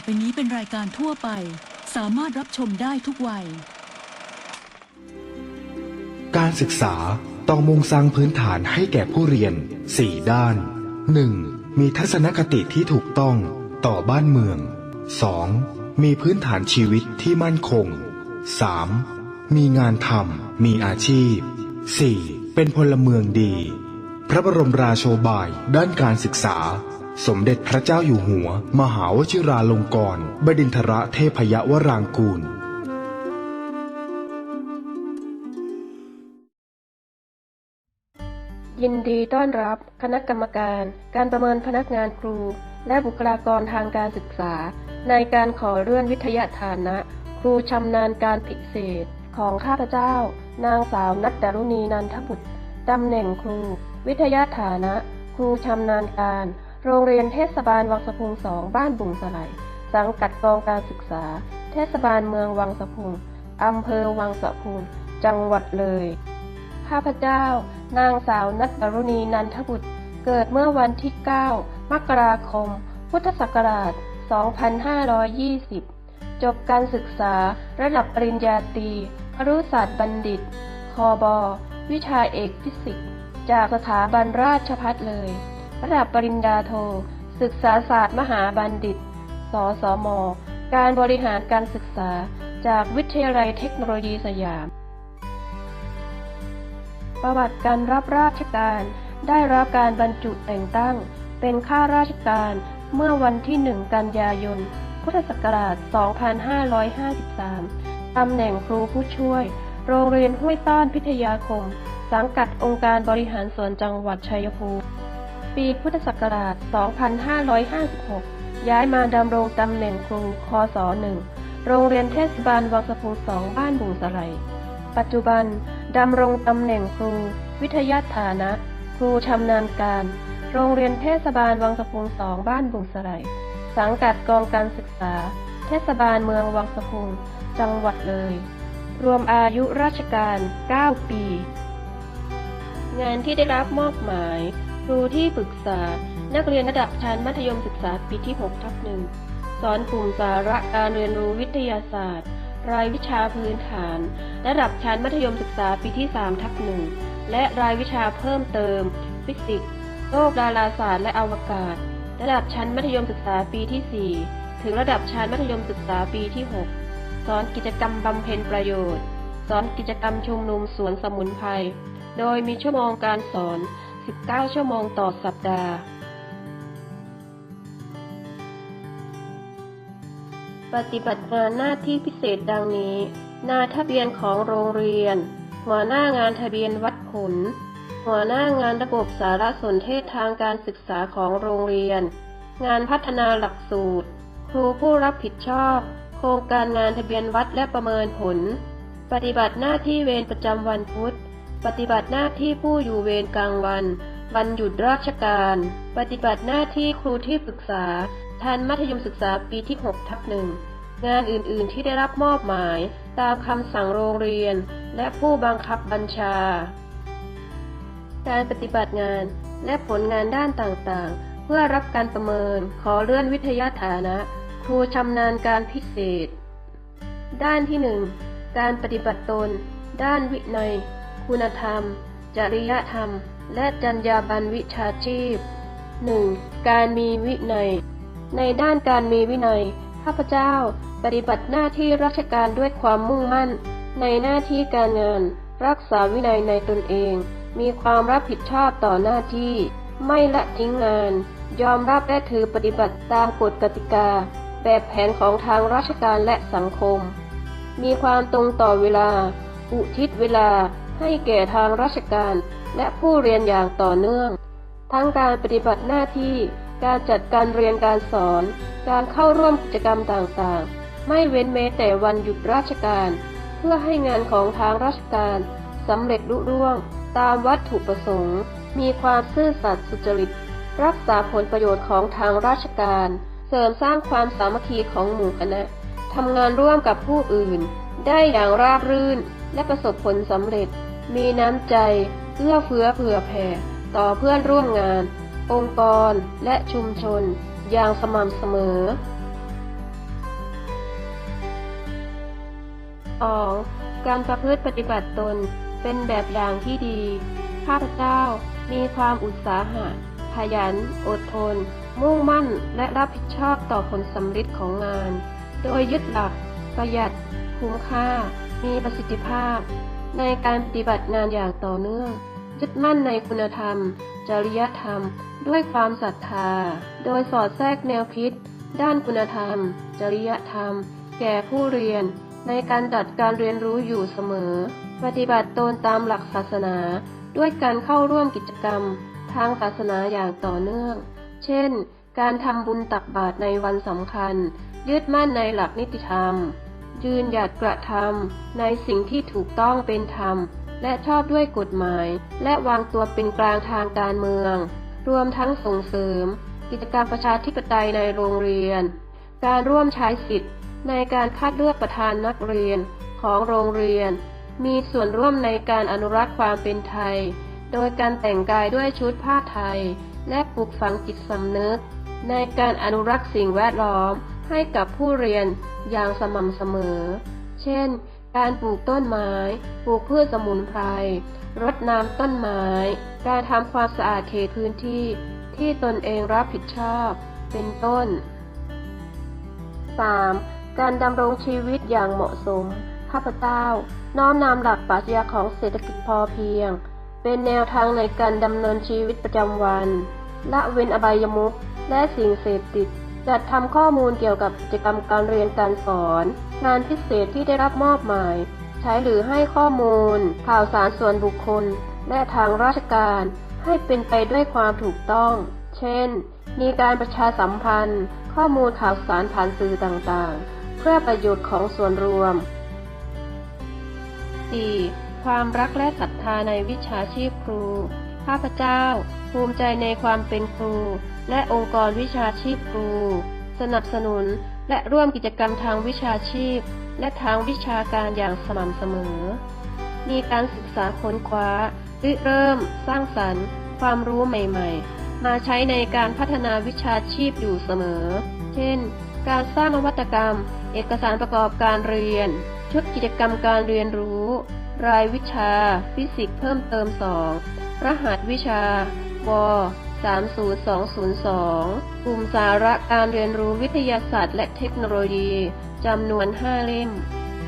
่อไปนี้เป็นรายการทั่วไป สามารถรับชมได้ทุกวัย การศึกษาต้องมุ่งสร้างพื้นฐานให้แก่ผู้เรียน 4 ด้าน 1. มีทัศนคติที่ถูกต้องต่อบ้านเมือง 2. มีพื้นฐานชีวิตที่มั่นคง 3. มีงานทำมีอาชีพ 4. เป็นพลเมืองดี พระบรมราโชบายด้านการศึกษา สมเด็จพระเจ้าอยู่หัว มหาวชิราลงกรณบดินทรเทพยวรางกูลยินดีต้อนรับคณะกรรมการการประเมินพนักงานครู และบุคลากรทางการศึกษา ในการขอเลื่อนวิทยาฐานะ ครูชำนาญการพิเศษ ของข้าพเจ้า นางสาวนัดดารุณีนันทบุตรตำแหน่งครู วิทยาฐานะ ครูชำนาญการ โรงเรียนเทศบาลวังสะพุงสองบ้านบุงสไลสังกัดกองการศึกษา เทศบาลเมืองวังสะพุงอำเภอวังสะพุงจังหวัดเลย ข้าพเจ้า นางสาวนัทรุณีนันทบุตร เกิดเมื่อวันที่ 9 มกราคม พุทธศักราช 2520 จบการศึกษาระดับปริญญาตรีครุศาสตร์บัณฑิต คอบอวิชาเอกฟิสิกส์ จากสถาบันราชพัฒเลย ระดับปริญญาโท ศึกษาศาสตร์มหาบัณฑิต สสม การบริหารการศึกษา จากวิทยาลัยเทคโนโลยีสยาม ประวัติการรับราชการ ได้รับการบรรจุแต่งตั้ง เป็นข้าราชการเมื่อวันที่ 1 กันยายน พุทธศักราช 2553 ตำแหน่งครูผู้ช่วย โรงเรียนห้วยต้อนพิทยาคม สังกัดองค์การบริหารส่วนจังหวัดชัยภูมิ ปีพุทธศักราช 2556 ย้ายมาดำรงตำแหน่งครูคศ1โรงเรียนเทศบาลวังสะพุงสองบ้านบุงสไลปัจจุบันดำรงตำแหน่งครู วิทยาฐานะ ครูชำนาญการ โรงเรียนเทศบาลวังสะพุงสองบ้านบุงสไลสังกัดกองการศึกษา เทศบาลเมืองวังสะพุงจังหวัดเลย รวมอายุราชการ 9 ปี งานที่ได้รับมอบหมาย รูที่ปรึกษา นักเรียนระดับชั้นมัธยมศึกษาปีที่6ทับหนึ่งสอนกลุ่มสาระการเรียนรู้วิทยาศาสตร์ รายวิชาพื้นฐาน ระดับชั้นมัธยมศึกษาปีที่3ทับหนึ่งและรายวิชาเพิ่มเติม ฟิสิกส์โลกดาราศาสตร์และอวกาศ ระดับชั้นมัธยมศึกษาปีที่ 4 ถึงระดับชั้นมัธยมศึกษาปีที่ 6 สอนกิจกรรมบำเพ็ญประโยชน์ สอนกิจกรรมชุมนุมสวนสมุนไพร โดยมีชั่วโมงการสอน 19 ชั่วโมงต่อสัปดาห์ ปฏิบัติงานหน้าที่พิเศษดังนี้หน้าทะเบียนของโรงเรียน หัวหน้างานทะเบียนวัดผล หัวหน้างานระบบสารสนเทศทางการศึกษาของโรงเรียน งานพัฒนาหลักสูตร ครูผู้รับผิดชอบ โครงการงานทะเบียนวัดและประเมินผล ปฏิบัติหน้าที่เวรประจำวันพุธ ปฏิบัติหน้าที่ผู้อยู่เวรกลางวัน วันหยุดราชการ ปฏิบัติหน้าที่ครูที่ปรึกษาทันมัธยมศึกษาปีที่6ทับหนึ่งงานอื่นๆที่ได้รับมอบหมาย ตามคำสั่งโรงเรียน และผู้บังคับบัญชา การปฏิบัติงานและผลงานด้านต่างๆ เพื่อรับการประเมิน ขอเลื่อนวิทยาฐานะ ครูชำนาญการพิเศษ ด้านที่ 1 การปฏิบัติตน ด้านวินัย คุณธรรม จริยธรรม และจรรยาบรรณวิชาชีพ 1. การมีวินัย ในด้านการมีวินัย ข้าพเจ้าปฏิบัติหน้าที่ราชการด้วยความมุ่งมั่น ในหน้าที่การงาน รักษาวินัยในตนเอง มีความรับผิดชอบต่อหน้าที่ ไม่ละทิ้งงาน ยอมรับและถือปฏิบัติตามกฎกติกา แบบแผนของทางราชการและสังคม มีความตรงต่อเวลา อุทิศเวลา ให้แก่ทางราชการและผู้เรียนอย่างต่อเนื่อง ทั้งการปฏิบัติหน้าที่ การจัดการเรียนการสอน การเข้าร่วมกิจกรรมต่างๆ ไม่เว้นแม้แต่วันหยุดราชการ เพื่อให้งานของทางราชการสำเร็จลุล่วง ตามวัตถุประสงค์ มีความซื่อสัตย์สุจริต รักษาผลประโยชน์ของทางราชการ เสริมสร้างความสามัคคีของหมู่คณะทำงานร่วมกับผู้อื่น ได้อย่างราบรื่นและประสบผลสำเร็จ มีน้ำใจ เอื้อเฟื้อเผื่อแผ่ ต่อเพื่อนร่วมงาน องค์กรและชุมชน อย่างสม่ำเสมอ 2. การประพฤติปฏิบัติตนเป็นแบบอย่างที่ดี ข้าพเจ้ามีความอุตสาหะ ขยัน อดทน มุ่งมั่น และรับผิดชอบต่อผลสำลิดของงาน โดยยึดหลัก ประหยัด คุ้มค่า มีประสิทธิภาพ ในการปฏิบัติงานอย่างต่อเนื่องยึดมั่นในคุณธรรม จริยธรรม ด้วยความศรัทธา โดยสอดแทรกแนวคิด ด้านคุณธรรม จริยธรรม แก่ผู้เรียน ในการดัดการเรียนรู้อยู่เสมอ ปฏิบัติตนตามหลักศาสนา ด้วยการเข้าร่วมกิจกรรม ทางศาสนาอย่างต่อเนื่อง เช่น การทำบุญตักบาตรในวันสำคัญ ยึดมั่นในหลักนิติธรรม ยืนหยัดกระทำในสิ่งที่ถูกต้องเป็นธรรม และชอบด้วยกฎหมาย และวางตัวเป็นกลางทางการเมือง รวมทั้งส่งเสริม กิจกรรมประชาธิปไตยในโรงเรียน การร่วมใช้สิทธิ์ ในการคัดเลือกประธานนักเรียนของโรงเรียน มีส่วนร่วมในการอนุรักษ์ความเป็นไทย โดยการแต่งกายด้วยชุดผ้าไทย และปลูกฝังจิตสำนึก ในการอนุรักษ์สิ่งแวดล้อม ให้กับผู้เรียนอย่างสม่ำเสมอ เช่น การปลูกต้นไม้ ปลูกพืชสมุนไพร รดน้ำต้นไม้ การทำความสะอาดเขตพื้นที่ที่ตนเองรับผิดชอบ เป็นต้น 3. การดำรงชีวิตอย่างเหมาะสม ข้าพเจ้า น้อมนำหลักปรัชญาของเศรษฐกิจพอเพียง เป็นแนวทางในการดำเนินชีวิตประจำวัน ละเว้นอบายมุขและสิ่งเสพติด จัดทำข้อมูลเกี่ยวกับกิจกรรมการเรียนการสอน งานพิเศษที่ได้รับมอบหมาย ใช้หรือให้ข้อมูล ข่าวสารส่วนบุคคล และทางราชการ ให้เป็นไปด้วยความถูกต้อง เช่น มีการประชาสัมพันธ์ ข้อมูลข่าวสารผ่านสื่อต่างๆ เพื่อประโยชน์ของส่วนรวม 4. ความรักและศรัทธาในวิชาชีพครู ข้าพเจ้า ภูมิใจในความเป็นครู และองค์กรวิชาชีพครู สนับสนุนและร่วมกิจกรรมทางวิชาชีพ และทางวิชาการอย่างสม่ำเสมอ มีการศึกษาค้นคว้าริเริ่ม สร้างสรรค์ ความรู้ใหม่ ๆ มาใช้ในการพัฒนาวิชาชีพอยู่เสมอ เช่น การสร้างนวัตกรรม เอกสารประกอบการเรียน ชุดกิจกรรมการเรียนรู้ รายวิชา ฟิสิกส์เพิ่มเติม 2 รหัสวิชาว30202 กลุ่มสาระการเรียนรู้วิทยาศาสตร์และเทคโนโลยีจำนวน 5 เล่ม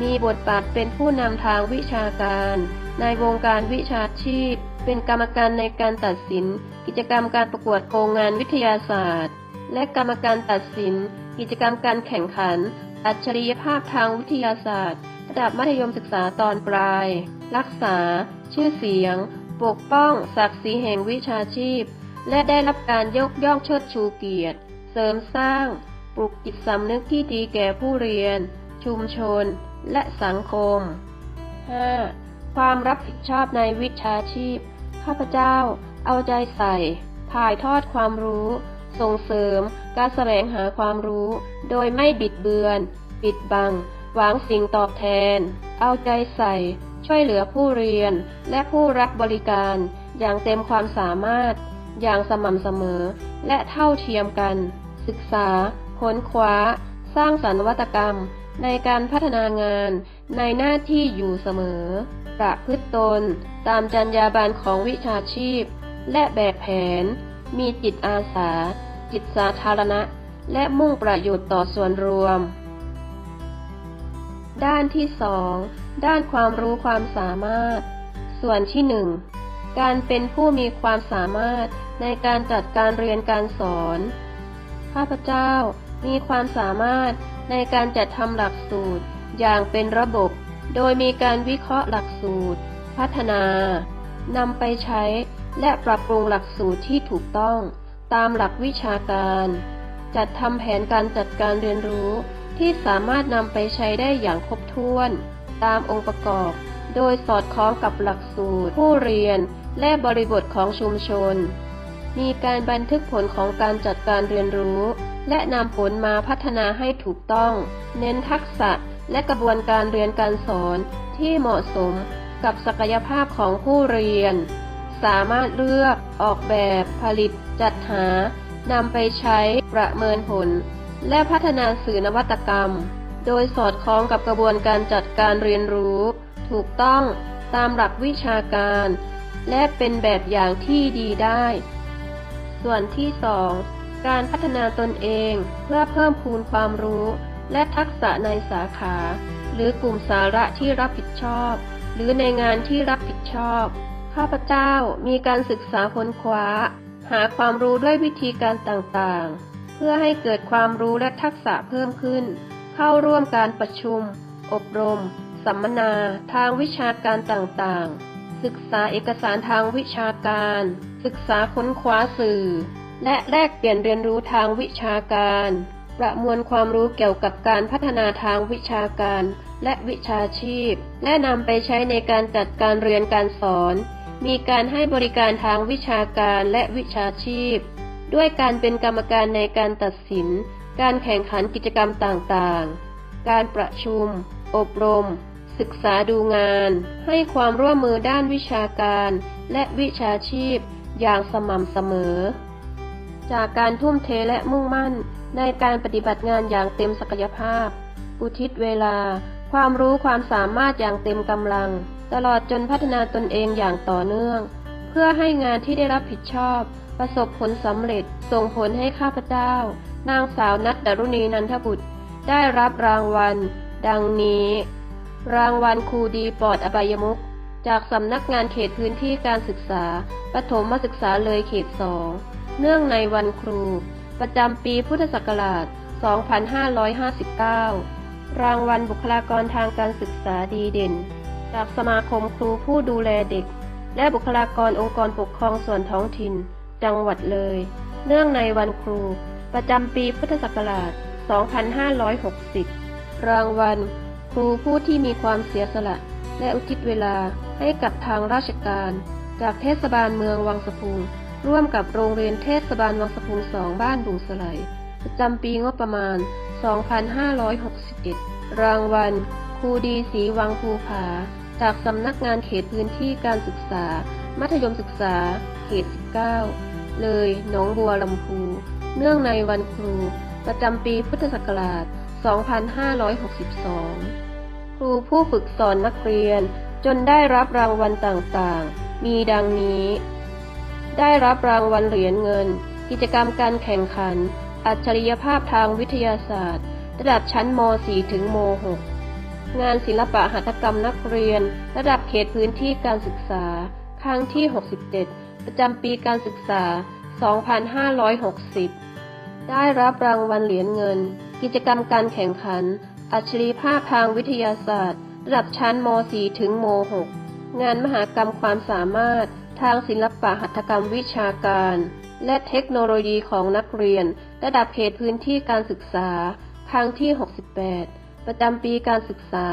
มีบทบาทเป็นผู้นำทางวิชาการ ในวงการวิชาชีพ เป็นกรรมการในการตัดสิน กิจกรรมการประกวดโครงงานวิทยาศาสตร์ และกรรมการตัดสิน กิจกรรมการแข่งขัน อัจฉริยภาพทางวิทยาศาสตร์ ระดับมัธยมศึกษาตอนปลาย รักษา ชื่อเสียง ปกป้องศักดิ์ศรีแห่งวิชาชีพ และได้รับการยกย่องเชิดชูเกียรติ เสริมสร้าง ปลุกจิตสำนึกที่ดีแก่ผู้เรียน ชุมชน และสังคม 5. ความรับผิดชอบในวิชาชีพ ข้าพเจ้า เอาใจใส่ ถ่ายทอดความรู้ ส่งเสริม การแสวงหาความรู้ โดยไม่บิดเบือน ปิดบัง หวังสิ่งตอบแทน เอาใจใส่ ช่วยเหลือผู้เรียนและผู้รับบริการอย่างเต็มความสามารถ อย่างสม่ำเสมอ และเท่าเทียมกัน ศึกษาค้นคว้า สร้างสรรค์วัตกรรม ในการพัฒนางานในหน้าที่อยู่เสมอ ประพฤติตน ตามจรรยาบรรณของวิชาชีพ และแบบแผน มีจิตอาสา จิตสาธารณะ และมุ่งประโยชน์ต่อส่วนรวม ด้านที่สอง ด้านความรู้ความสามารถ ส่วนที่หนึ่งการเป็นผู้มีความสามารถในการจัดการเรียนการสอน ข้าพเจ้ามีความสามารถในการจัดทำหลักสูตรอย่างเป็นระบบ โดยมีการวิเคราะห์หลักสูตร พัฒนานำไปใช้และปรับปรุงหลักสูตรที่ถูกต้องตามหลักวิชาการ จัดทำแผนการจัดการเรียนรู้ที่สามารถนำไปใช้ได้อย่างครบถ้วน ตามองค์ประกอบ โดยสอดคล้องกับหลักสูตร ผู้เรียนและบริบทของชุมชน มีการบันทึกผลของการจัดการเรียนรู้ และนำผลมาพัฒนาให้ถูกต้อง เน้นทักษะและกระบวนการเรียนการสอนที่เหมาะสมกับศักยภาพของผู้เรียน สามารถเลือก ออกแบบ ผลิต จัดหานำไปใช้ประเมินผล และพัฒนาสื่อนวัตกรรม โดยสอดคล้องกับกระบวนการจัดการเรียนรู้ ถูกต้องตามหลักวิชาการ และเป็นแบบอย่างที่ดีได้ ส่วนที่ 2 การพัฒนาตนเองเพื่อเพิ่มพูนความรู้ และทักษะในสาขา หรือกลุ่มสาระที่รับผิดชอบ หรือในงานที่รับผิดชอบ ข้าพเจ้ามีการศึกษาค้นคว้า หาความรู้ด้วยวิธีการต่างๆ เพื่อให้เกิดความรู้และทักษะเพิ่มขึ้น เข้าร่วมการประชุม อบรม สัมมนา ทางวิชาการต่างๆ ศึกษาเอกสารทางวิชาการ ศึกษาค้นคว้าสื่อ และแลกเปลี่ยนเรียนรู้ทางวิชาการ ประมวลความรู้เกี่ยวกับการพัฒนาทางวิชาการ และวิชาชีพ และนำไปใช้ในการจัดการเรียนการสอน มีการให้บริการทางวิชาการและวิชาชีพ ด้วยการเป็นกรรมการในการตัดสิน การแข่งขันกิจกรรมต่างๆ การประชุม อบรม ศึกษาดูงาน ให้ความร่วมมือด้านวิชาการ และวิชาชีพ อย่างสม่ำเสมอ จากการทุ่มเทและมุ่งมั่นในการปฏิบัติงานอย่างเต็มศักยภาพ อุทิศเวลา ความรู้ความสามารถอย่างเต็มกำลัง ตลอดจนพัฒนาตนเองอย่างต่อเนื่อง เพื่อให้งานที่ได้รับผิดชอบ ประสบผลสำเร็จส่งผลให้ข้าพเจ้า นางสาวนัทดารุณีนันทบุตร ได้รับรางวัล ดังนี้ รางวัลครูดีปลอดอบายมุขจากสำนักงานเขตพื้นที่การศึกษาปฐมศึกษาเลยเขตสองเนื่องในวันครู ประจำปีพุทธศักราช 2559 รางวัลบุคลากรทางการศึกษาดีเด่น จากสมาคมครูผู้ดูแลเด็ก และบุคลากรองค์กรปกครองส่วนท้องถิ่น จังหวัดเลย เนื่องในวันครู ประจำปีพุทธศักราช 2560 รางวัล ครูผู้ที่มีความเสียสละ และอุทิศเวลาให้กับทางราชการ จากเทศบาลเมืองวังสะพุง ร่วมกับโรงเรียนเทศบาลวังสะพุงสองบ้านบุงสไลยประจำปีงบประมาณ 2561 รางวัล ครูดีสีวังภูผา จากสำนักงานเขตพื้นที่การศึกษา มัธยมศึกษา เขต 19 เลย หนองบัวลำพู เนื่องในวันครู ประจำปีพุทธศักราช 2562 ครูผู้ฝึกสอนนักเรียนจนได้รับรางวัลต่างๆ มีดังนี้ ได้รับรางวัลเหรียญเงิน กิจกรรมการแข่งขัน อัจฉริยภาพทางวิทยาศาสตร์ ระดับชั้นม .4 ถึงม .6 งานศิลปะหัตถกรรมนักเรียน ระดับเขตพื้นที่การศึกษา ครั้งที่ 67 ประจำปีการศึกษา 2560 ได้รับรางวัลเหรียญเงิน กิจกรรมการแข่งขัน อัจฉริภาพทางวิทยาศาสตร์ ระดับชั้นม .4 ถึงม .6 งานมหกรรมความสามารถทางศิลปะหัตถกรรมวิชาการ และเทคโนโลยีของนักเรียน ระดับเขตพื้นที่การศึกษา ครั้งที่ 68 ประจำปีการศึกษา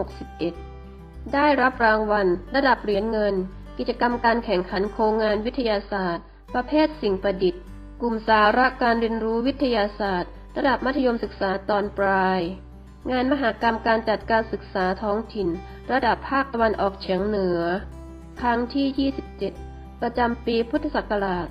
2561 ได้รับรางวัลระดับเหรียญเงิน กิจกรรมการแข่งขันโครงงานวิทยาศาสตร์ ประเภทสิ่งประดิษฐ์ กลุ่มสาระการเรียนรู้วิทยาศาสตร์ ระดับมัธยมศึกษาตอนปลาย งานมหกรรมการจัดการศึกษาท้องถิ่น ระดับภาคตะวันออกเฉียงเหนือ ครั้งที่ 27 ประจำปีพุทธศักราช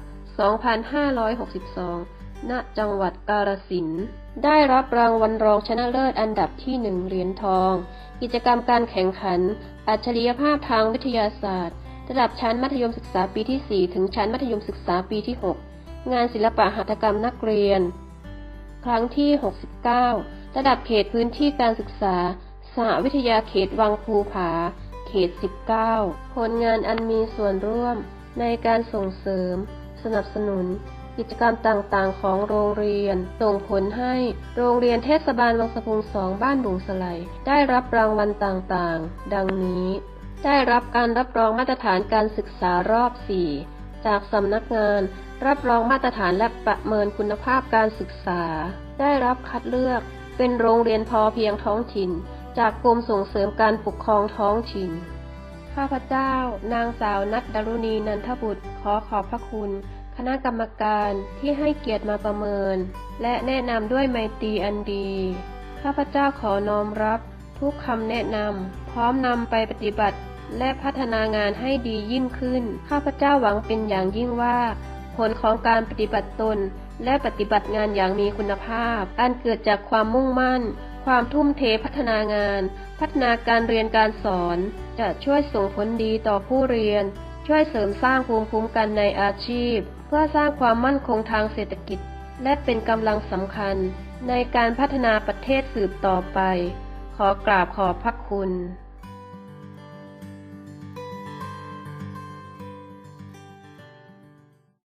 2562 ณ จังหวัดกาฬสินธุ์ได้รับรางวัลรองชนะเลิศอันดับที่หนึ่งเหรียญทอง กิจกรรมการแข่งขัน อัจฉริยภาพทางวิทยาศาสตร์ ระดับชั้นมัธยมศึกษาปีที่ 4 ถึงชั้นมัธยมศึกษาปีที่ 6 งานศิลปะหัตถกรรมนักเรียน ครั้งที่ 69 ระดับเขตพื้นที่การศึกษาสหวิทยาเขตวังภูผา เขต 19 ผลงานอันมีส่วนร่วมในการส่งเสริม สนับสนุน กิจกรรมต่างๆ ของโรงเรียน ส่งผลให้โรงเรียนเทศบาลวังสะพุงสองบ้านบุงสไลได้รับรางวัลต่างๆ ดังนี้ ได้รับการรับรองมาตรฐานการศึกษารอบ 4 จากสำนักงาน รับรองมาตรฐานและประเมินคุณภาพการศึกษา ได้รับคัดเลือกเป็นโรงเรียนพอเพียงท้องถิ่น จากกรมส่งเสริมการปกครองท้องถิ่น ข้าพเจ้า นางสาวนัทดารุณีนันทบุตร ขอขอบพระคุณ คณะกรรมการที่ให้เกียรติมาประเมิน และแนะนำด้วยไมตรีอันดี ข้าพเจ้าขอน้อมรับ ทุกคำแนะนำ พร้อมนำไปปฏิบัติ และพัฒนางานให้ดียิ่งขึ้น ข้าพเจ้าหวังเป็นอย่างยิ่งว่า ผลของการปฏิบัติตน และปฏิบัติงานอย่างมีคุณภาพ อันเกิดจากความมุ่งมั่น ความทุ่มเทพัฒนางาน พัฒนาการเรียนการสอน จะช่วยส่งผลดีต่อผู้เรียน ช่วยเสริมสร้างภูมิคุ้มกันในอาชีพ เพื่อสร้างความมั่นคงทางเศรษฐกิจ และเป็นกำลังสำคัญ ในการพัฒนาประเทศสืบต่อไป ขอกราบขอบพระคุณ